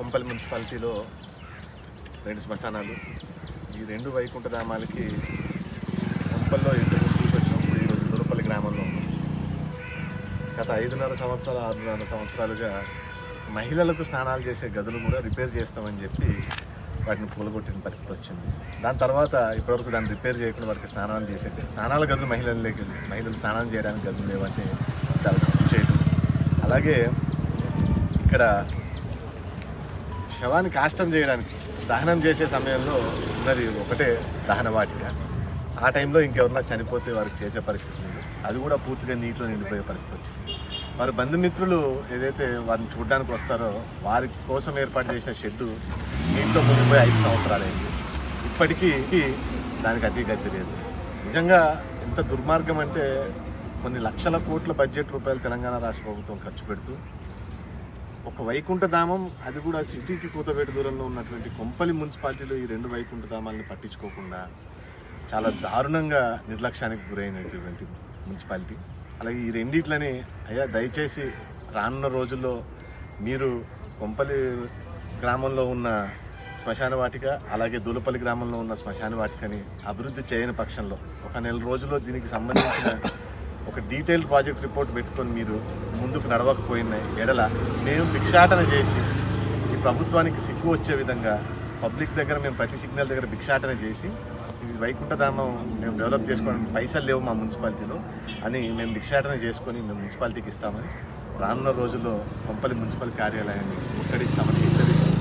కొంపల్లి మున్సిపాలిటీలో రెండు శ్మశానాలు. ఈ రెండు వైకుంఠ ధామాలకి కొంపల్లో ఇద్దరు చూసి వచ్చాం ఈరోజు దురపల్లి గ్రామంలో గత ఐదున్నర సంవత్సరాలు ఆరున్నర సంవత్సరాలుగా మహిళలకు స్నానాలు చేసే గదులు కూడా రిపేర్ చేస్తామని చెప్పి వాటిని పూలగొట్టిన పరిస్థితి వచ్చింది. దాని తర్వాత ఇప్పటివరకు దాన్ని రిపేర్ చేయకుండా వాటికి స్నానాలు చేసే స్నానాల గదులు మహిళలు లేక మహిళలు స్నానం చేయడానికి గదులు లేవంటే చాలా సిగ్గు చేయడం అలాగే ఇక్కడ శవాన్ని కాష్టం చేయడానికి దహనం చేసే సమయంలో ఉన్నది ఒకటే దహన వాటిక ఆ టైంలో ఇంకెవరన్నా చనిపోతే వారికి చేసే పరిస్థితి ఉంది అది కూడా పూర్తిగా నీటిలో నిండిపోయే పరిస్థితి వచ్చింది. వారి బంధుమిత్రులు ఏదైతే వారిని చూడడానికి వస్తారో వారి కోసం ఏర్పాటు చేసిన షెడ్డు నీటిలో మునిగిపోయి ఐదు సంవత్సరాలైంది ఇప్పటికీ దానికి అతి గతి లేదు. నిజంగా ఎంత దుర్మార్గం అంటే కొన్ని లక్షల కోట్ల బడ్జెట్ రూపాయలు తెలంగాణ రాష్ట్ర ప్రభుత్వం ఖర్చు పెడుతూ ఒక వైకుంఠ ధామం అది కూడా సిటీకి కూతవేట దూరంలో ఉన్నటువంటి కొంపలి మున్సిపాలిటీలో ఈ రెండు వైకుంఠ ధామాలను పట్టించుకోకుండా చాలా దారుణంగా నిర్లక్ష్యానికి గురైనటువంటి మున్సిపాలిటీ. అలాగే ఈ రెండిట్లని అయ్యా దయచేసి రానున్న రోజుల్లో మీరు కొంపలి గ్రామంలో ఉన్న శ్మశాన వాటిక అలాగే దూలపల్లి గ్రామంలో ఉన్న శ్మశాన వాటికని అభివృద్ధి చేయని పక్షంలో ఒక నెల రోజుల్లో దీనికి సంబంధించిన ఒక డీటెయిల్ ప్రాజెక్ట్ రిపోర్ట్ పెట్టుకొని మీరు ముందుకు నడవకపోయిన ఎడల మేము భిక్షాటన చేసి ఈ ప్రభుత్వానికి సిగ్గు వచ్చే విధంగా పబ్లిక్ దగ్గర మేము ప్రతి సిగ్నల్ దగ్గర భిక్షాటన చేసి ఇది వైకుంఠధామం మేము డెవలప్ చేసుకోవడానికి పైసలు లేవు మా మున్సిపాలిటీలో అని మేము భిక్షాటన చేసుకొని మేము మున్సిపాలిటీకి ఇస్తామని రానున్న రోజుల్లో పంపలి మున్సిపల్ కార్యాలయాన్ని ముట్టడిస్తామని హెచ్చరిస్తాం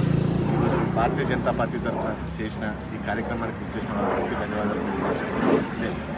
ఈరోజు భారతీయ జనతా పార్టీ తరఫున చేసిన ఈ కార్యక్రమానికి ఇచ్చేసిన వారికి ధన్యవాదాలు జై